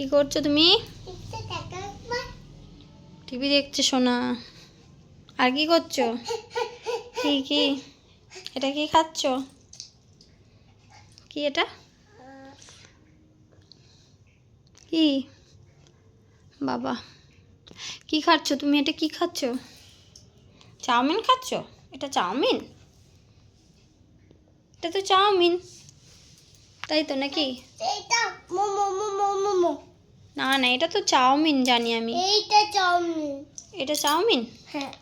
কি করছ তুমি? টিভি দেখছ সোনা। আর কি করছ? কি কি? এটা কি খাচ্ছ? কি এটা? কি? বাবা। কি খাচ্ছ? তুমি এটা কি খাচ্ছ? চাউমিন খাচ্ছ? এটা চাউমিন? এটা তো চাউমিন। তাই তো নাকি? মোমো মোমো মোমো। না না এটা তো চাউমিন জানি আমি। এইটা চাউমিন। এটা চাউমিন? হ্যাঁ।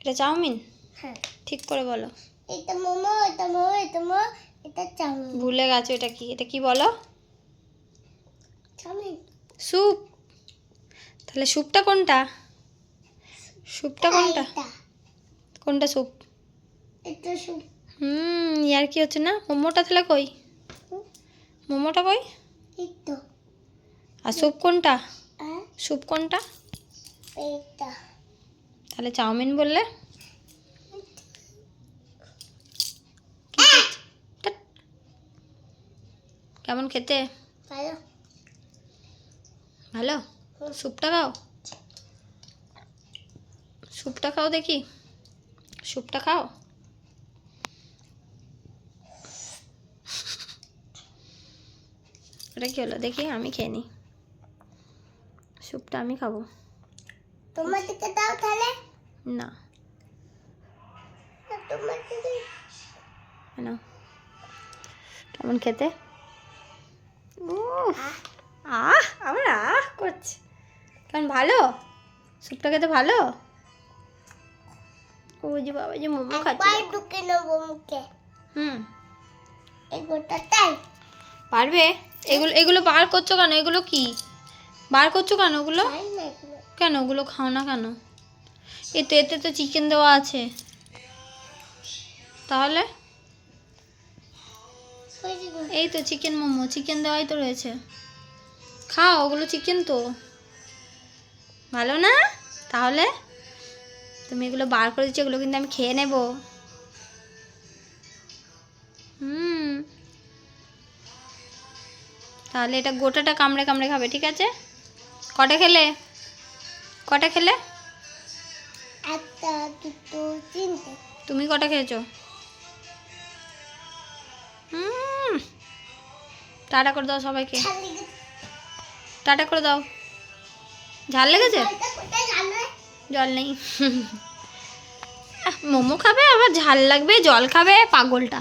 এটা চাউমিন? হ্যাঁ। ঠিক করে বলো। এটা মোমো এটা মোমো এটা মোমো এটা চাউমিন। ভুলে গেছো এটা কি? এটা কি বলো? চাউমিন। স্যুপ। তাহলে স্যুপটা কোনটা? স্যুপটা কোনটা? কোনটা স্যুপ? এটা সুপ হুম ইয়ার কি হচ্ছে না? মোমোটা তাহলে কই? মোমোটা কই? এটা আর স্যুপ কোনটা? স্যুপ কোনটা? তাহলে চাউমিন বললে। কেমন খেতে? ভালো। ভালো? স্যুপটা খাও? স্যুপটা খাও দেখি। স্যুপটা খাও? ওটা কি হলো? দেখি আমি খেয়ে নিই স্যুপটা আমি খাব। তোমার দিকে দাও তাহলে? না। তোমার দিকে না কেমন খেতে? আহ। আমার আহ করছে। কেমন ভালো? স্যুপটা খেতে ভালো? ও যে বাবা যে মোমো খাচ্ছে। একবার ঢুকে নেব মুখে হুম। এই গোটাটাই। পারবে? এগুলো এগুলো বার করছ কেন? এগুলো কি? বার করছ কেন ওগুলো? কেন ওগুলো খাও না কেন? এ তো এতে তো চিকেন দেওয়া আছে। তাহলে? এই তো চিকেন মোমো চিকেন দেওয়াই তো রয়েছে। খাও ওগুলো চিকেন তো। ভালো না? তাহলে? তুমি এগুলো বার করে দিচ্ছ এগুলো কিন্তু আমি খেয়ে নেব। হুম। তাহলে এটা গোটাটা কামড়ে কামড়ে খাবে ঠিক আছে? কটা খেলে? কটা খেলে? তুমি কটা খেয়েছো? হুম টাটা করে দাও সবাইকে। টাটা করে দাও। ঝাল লেগেছে? জল নেই। মোমো খাবে? আবার ঝাল লাগবে? জল খাবে? পাগলটা।